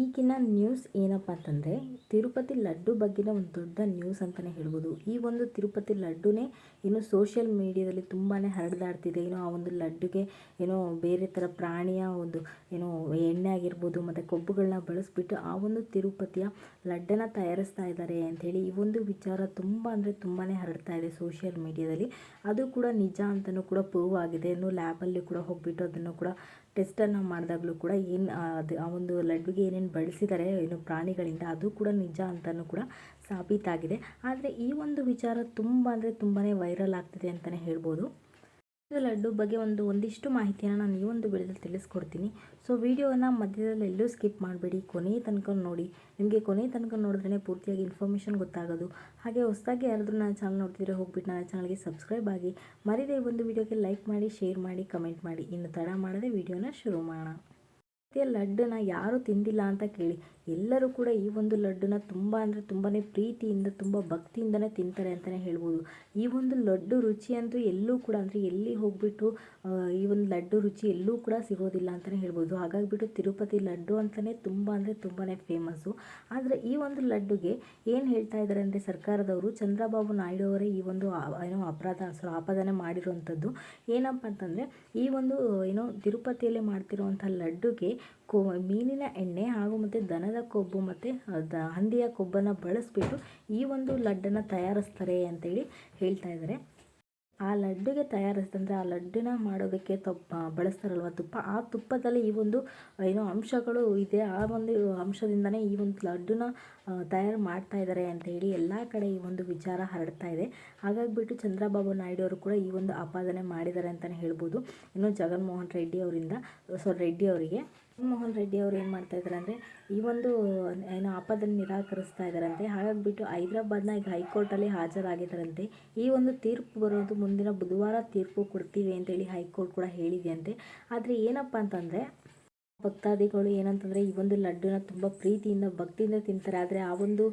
ಈಗಿನ ನ್ಯೂಸ್ ಏನಪ್ಪ ಅಂತಂದರೆ ತಿರುಪತಿ ಲಡ್ಡು ಬಗ್ಗೆನ ಒಂದು ದೊಡ್ಡ ನ್ಯೂಸ್ ಅಂತಲೇ ಹೇಳ್ಬೋದು. ಈ ಒಂದು ತಿರುಪತಿ ಲಡ್ಡುನೇ ಏನು ಸೋಷಿಯಲ್ ಮೀಡಿಯಾದಲ್ಲಿ ತುಂಬಾ ಹರಿದಾಡ್ತಿದೆ. ಏನೋ ಆ ಒಂದು ಲಡ್ಡುಗೆ ಏನೋ ಬೇರೆ ಥರ ಪ್ರಾಣಿಯ ಒಂದು ಏನೋ ಎಣ್ಣೆ ಆಗಿರ್ಬೋದು, ಮತ್ತು ಕೊಬ್ಬುಗಳನ್ನ ಬಳಸಿಬಿಟ್ಟು ಆ ಒಂದು ತಿರುಪತಿಯ ಲಡ್ಡನ್ನು ತಯಾರಿಸ್ತಾ ಇದ್ದಾರೆ ಅಂಥೇಳಿ ಈ ಒಂದು ವಿಚಾರ ತುಂಬ ಅಂದರೆ ತುಂಬಾ ಹರಡ್ತಾ ಇದೆ ಸೋಷಿಯಲ್ ಮೀಡಿಯಾದಲ್ಲಿ ಅದು ಕೂಡ ನಿಜ ಅಂತಲೂ ಕೂಡ ಪ್ರೂವ್ ಆಗಿದೆ. ಇನ್ನು ಲ್ಯಾಬಲ್ಲಿ ಕೂಡ ಹೋಗಿಬಿಟ್ಟು ಅದನ್ನು ಕೂಡ ಟೆಸ್ಟನ್ನು ಮಾಡಿದಾಗಲೂ ಕೂಡ ಏನು ಅದು ಆ ಒಂದು ಲಡ್ಡುಗೆ ಏನೇನು ಬಳಸಿದ್ದಾರೆ ಏನು ಪ್ರಾಣಿಗಳಿಂದ, ಅದು ಕೂಡ ನಿಜ ಅಂತಲೂ ಕೂಡ ಸಾಬೀತಾಗಿದೆ. ಆದರೆ ಈ ಒಂದು ವಿಚಾರ ತುಂಬ ಅಂದರೆ ತುಂಬಾ ವೈರಲ್ ಆಗ್ತಿದೆ ಅಂತಲೇ ಹೇಳ್ಬೋದು. ಲಡ್ಡು ಬಗ್ಗೆ ಒಂದು ಒಂದಿಷ್ಟು ಮಾಹಿತಿಯನ್ನು ನಾನು ಈ ಒಂದು ವಿಡಿಯೋದಲ್ಲಿ ತಿಳಿಸ್ಕೊಡ್ತೀನಿ. ಸೊ, ವಿಡಿಯೋನ ಮಧ್ಯದಲ್ಲಿ ಎಲ್ಲೂ ಸ್ಕಿಪ್ ಮಾಡಬೇಡಿ. ಕೊನೆಯ ತನಕ ನೋಡಿ. ನಿಮಗೆ ಕೊನೆಯ ತನಕ ನೋಡಿದ್ರೆ ಪೂರ್ತಿಯಾಗಿ ಇನ್ಫಾರ್ಮೇಷನ್ ಗೊತ್ತಾಗೋದು. ಹಾಗೆ ಹೊಸದಾಗಿ ಯಾರಾದರೂ ನನ್ನ ಚಾನಲ್ ನೋಡ್ತಿದ್ರೆ ಹೋಗ್ಬಿಟ್ಟು ನನ್ನ ಚಾನಲ್ಗೆ ಸಬ್ಸ್ಕ್ರೈಬ್ ಆಗಿ. ಮರಿದೇ ಒಂದು ವಿಡಿಯೋಗೆ ಲೈಕ್ ಮಾಡಿ, ಶೇರ್ ಮಾಡಿ, ಕಮೆಂಟ್ ಮಾಡಿ. ಇನ್ನು ತಡ ಮಾಡದೆ ವಿಡಿಯೋನ ಶುರು ಮಾಡೋಣ. ಲಡ್ಡನ್ನ ಯಾರು ತಿಂದಿಲ್ಲ ಅಂತ ಕೇಳಿ. ಎಲ್ಲರೂ ಕೂಡ ಈ ಒಂದು ಲಡ್ಡುನ ತುಂಬ ಅಂದರೆ ತುಂಬಾ ಪ್ರೀತಿಯಿಂದ, ತುಂಬ ಭಕ್ತಿಯಿಂದನೇ ತಿಂತಾರೆ ಅಂತಲೇ ಹೇಳ್ಬೋದು. ಈ ಒಂದು ಲಡ್ಡು ರುಚಿ ಅಂತೂ ಎಲ್ಲೂ ಕೂಡ ಅಂದರೆ ಎಲ್ಲಿ ಹೋಗಿಬಿಟ್ಟು ಈ ಒಂದು ಲಡ್ಡು ರುಚಿ ಎಲ್ಲೂ ಕೂಡ ಸಿಗೋದಿಲ್ಲ ಅಂತಲೇ ಹೇಳ್ಬೋದು. ಹಾಗಾಗಿಬಿಟ್ಟು ತಿರುಪತಿ ಲಡ್ಡು ಅಂತಲೇ ತುಂಬ ಅಂದರೆ ತುಂಬಾ ಫೇಮಸ್ಸು ಆದರೆ ಈ ಒಂದು ಲಡ್ಡುಗೆ ಏನು ಹೇಳ್ತಾ ಇದ್ದಾರೆ ಅಂದರೆ ಸರ್ಕಾರದವರು, ಚಂದ್ರಬಾಬು ನಾಯ್ಡು ಅವರೇ ಈ ಒಂದು ಏನೋ ಅಪರಾಧ ಆಪಾದನೆ ಮಾಡಿರುವಂಥದ್ದು. ಏನಪ್ಪ ಅಂತಂದರೆ ಈ ಒಂದು, ಏನೋ ತಿರುಪತಿಯಲ್ಲಿ ಮಾಡ್ತಿರುವಂಥ ಲಡ್ಡುಗೆ ಕೊ ಮೀನಿನ ಎಣ್ಣೆ ಹಾಗೂ ಮತ್ತು ದನದ ಕೊಬ್ಬು ಮತ್ತು ದ ಹಂದಿಯ ಕೊಬ್ಬನ್ನು ಬಳಸಿಬಿಟ್ಟು ಈ ಒಂದು ಲಡ್ಡನ್ನು ತಯಾರಿಸ್ತಾರೆ ಅಂತೇಳಿ ಹೇಳ್ತಾ ಇದ್ದಾರೆ ಆ ಲಡ್ಡುಗೆ ತಯಾರಿಸಿದಂದರೆ ಆ ಲಡ್ಡುನ ಮಾಡೋದಕ್ಕೆ ತುಪ್ಪ ಬಳಸ್ತಾರಲ್ವ ತುಪ್ಪ? ಆ ತುಪ್ಪದಲ್ಲಿ ಈ ಒಂದು ಏನೋ ಅಂಶಗಳು ಇದೆ. ಆ ಒಂದು ಅಂಶದಿಂದನೇ ಈ ಒಂದು ಲಡ್ಡುನ ತಯಾರು ಮಾಡ್ತಾ ಇದ್ದಾರೆ ಅಂತ ಹೇಳಿ ಎಲ್ಲ ಕಡೆ ಈ ಒಂದು ವಿಚಾರ ಹರಡ್ತಾ ಇದೆ. ಹಾಗಾಗಿಬಿಟ್ಟು ಚಂದ್ರಬಾಬು ನಾಯ್ಡು ಅವರು ಕೂಡ ಈ ಒಂದು ಆಪಾದನೆ ಮಾಡಿದ್ದಾರೆ ಅಂತಲೇ ಹೇಳ್ಬೋದು. ಇನ್ನು ಜಗನ್ಮೋಹನ್ ರೆಡ್ಡಿ ಅವರಿಂದ ಸೊ ರೆಡ್ಡಿ ಅವರಿಗೆ. ಮೋಹನ್ ರೆಡ್ಡಿ ಅವರು ಏನು ಮಾಡ್ತಾ ಇದ್ದಾರೆ ಅಂದರೆ, ಈ ಒಂದು, ಏನು ಆಪದನ್ನು ನಿರಾಕರಿಸ್ತಾ ಇದ್ದಾರಂತೆ ಹಾಗಾಗಿಬಿಟ್ಟು ಹೈದ್ರಾಬಾದ್ನ ಈಗ ಹೈಕೋರ್ಟಲ್ಲಿ ಹಾಜರಾಗಿದ್ದಾರಂತೆ. ಈ ಒಂದು ತೀರ್ಪು ಬರೋದು ಮುಂದಿನ ಬುಧವಾರ ತೀರ್ಪು ಕೊಡ್ತೀವಿ ಅಂತೇಳಿ ಹೈಕೋರ್ಟ್ ಕೂಡ ಹೇಳಿದೆಯಂತೆ. ಆದರೆ ಏನಪ್ಪ ಅಂತಂದರೆ ಭಕ್ತಾದಿಗಳು ಏನಂತಂದರೆ ಈ ಒಂದು ಲಡ್ಡುನ ತುಂಬ ಪ್ರೀತಿಯಿಂದ, ಭಕ್ತಿಯಿಂದ ತಿಂತಾರೆ. ಆದರೆ ಆ ಒಂದು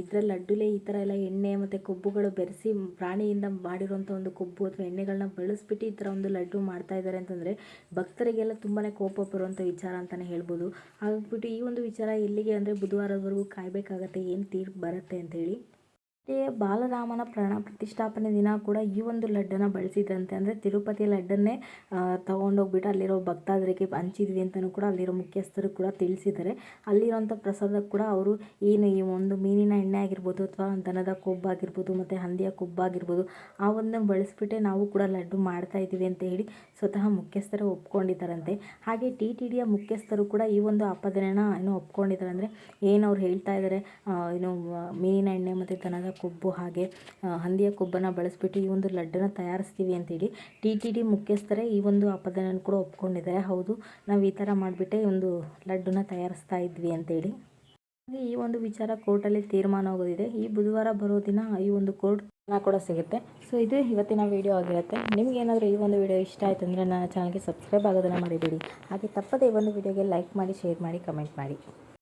ಇದರ ಲಡ್ಡುಲೇ ಈ ಥರ ಎಲ್ಲ ಎಣ್ಣೆ ಮತ್ತು ಕೊಬ್ಬುಗಳು ಬೆರೆಸಿ ಪ್ರಾಣಿಯಿಂದ ಮಾಡಿರುವಂಥ ಒಂದು ಕೊಬ್ಬು ಅಥವಾ ಎಣ್ಣೆಗಳನ್ನ ಬಳಸ್ಬಿಟ್ಟು ಈ ಥರ ಒಂದು ಲಡ್ಡು ಮಾಡ್ತಾ ಇದ್ದಾರೆ ಅಂತಂದರೆ ಭಕ್ತರಿಗೆಲ್ಲ ತುಂಬಾ ಕೋಪ ಬರುವಂಥ ವಿಚಾರ ಅಂತಲೇ ಹೇಳ್ಬೋದು. ಹಾಗಾಗ್ಬಿಟ್ಟು ಈ ಒಂದು ವಿಚಾರ ಎಲ್ಲಿಗೆ ಅಂದರೆ ಬುಧವಾರದವರೆಗೂ ಕಾಯಬೇಕಾಗತ್ತೆ, ಏನು ತೀರ್ಪು ಬರುತ್ತೆ ಅಂತೇಳಿ. ಬಾಲರಾಮನ ಪ್ರಾಣ, ಪ್ರತಿಷ್ಠಾಪನೆ ದಿನ ಕೂಡ ಈ ಒಂದು ಲಡ್ಡನ್ನು ಬಳಸಿದ್ರಂತೆ ಅಂದರೆ ತಿರುಪತಿ ಲಡ್ಡನ್ನೇ ತೊಗೊಂಡೋಗ್ಬಿಟ್ಟು ಅಲ್ಲಿರೋ ಭಕ್ತಾದರಿಗೆ ಹಂಚಿದ್ವಿ ಅಂತಲೂ ಕೂಡ ಅಲ್ಲಿರೋ ಮುಖ್ಯಸ್ಥರು ಕೂಡ ತಿಳಿಸಿದ್ದಾರೆ. ಅಲ್ಲಿರೋಂಥ ಪ್ರಸಾದ ಕೂಡ ಅವರು ಏನು ಈ ಒಂದು ಮೀನಿನ ಎಣ್ಣೆ ಆಗಿರ್ಬೋದು ಅಥವಾ ದನದ ಕೊಬ್ಬಾಗಿರ್ಬೋದು ಮತ್ತು ಹಂದಿಯ ಕೊಬ್ಬಾಗಿರ್ಬೋದು ಆ ಒಂದನ್ನು ಬಳಸಿಬಿಟ್ಟೆ ನಾವು ಕೂಡ ಲಡ್ಡು ಮಾಡ್ತಾ ಇದ್ದೀವಿ ಅಂತ ಹೇಳಿ ಸ್ವತಃ ಮುಖ್ಯಸ್ಥರು ಒಪ್ಕೊಂಡಿದ್ದಾರಂತೆ. ಹಾಗೆ ಟಿ ಟಿ ಡಿಯ ಮುಖ್ಯಸ್ಥರು ಕೂಡ ಈ ಒಂದು ಆಪಾದನೆನ ಏನು ಒಪ್ಕೊಂಡಿದ್ದಾರೆ ಅಂದರೆ ಏನು ಅವ್ರು ಹೇಳ್ತಾ ಇದ್ದಾರೆ ಏನು ಮೀನಿನ ಎಣ್ಣೆ ಮತ್ತು ದನದ ಕೊಬ್ಬು ಹಾಗೆ ಹಂದಿಯ ಕೊಬ್ಬನ್ನು ಬಳಸಿಬಿಟ್ಟು ಈ ಒಂದು ಲಡ್ಡನ್ನು ತಯಾರಿಸ್ತೀವಿ ಅಂತೇಳಿ ಟಿ ಟಿ ಡಿ ಮುಖ್ಯಸ್ಥರೇ ಈ ಒಂದು ಆಪಾದನೆಯನ್ನು ಕೂಡ ಒಪ್ಕೊಂಡಿದ್ದಾರೆ. ಹೌದು, ನಾವು ಈ ಥರ ಮಾಡಿಬಿಟ್ಟೆ ಒಂದು ಲಡ್ಡನ್ನ ತಯಾರಿಸ್ತಾ ಇದ್ವಿ ಅಂತೇಳಿ ಈ ಒಂದು ವಿಚಾರ ಕೋರ್ಟಲ್ಲಿ ತೀರ್ಮಾನ ಆಗೋದಿದೆ ಈ ಬುಧವಾರ ಬರೋ ದಿನ ಈ ಒಂದು ಕೋರ್ಟ್ ಕೂಡ ಸಿಗುತ್ತೆ. ಸೊ, ಇದು ಇವತ್ತಿನ ವಿಡಿಯೋ ಆಗಿರುತ್ತೆ. ನಿಮಗೇನಾದರೂ ಈ ಒಂದು ವಿಡಿಯೋ ಇಷ್ಟ ಆಯಿತು ಅಂದರೆ ನನ್ನ ಚಾನಲ್ಗೆ ಸಬ್ಸ್ಕ್ರೈಬ್ ಆಗೋದನ್ನು ಮರಿಬೇಡಿ. ಹಾಗೆ ತಪ್ಪದೇ ಈ ಒಂದು ವಿಡಿಯೋಗೆ ಲೈಕ್ ಮಾಡಿ, ಶೇರ್ ಮಾಡಿ, ಕಮೆಂಟ್ ಮಾಡಿ.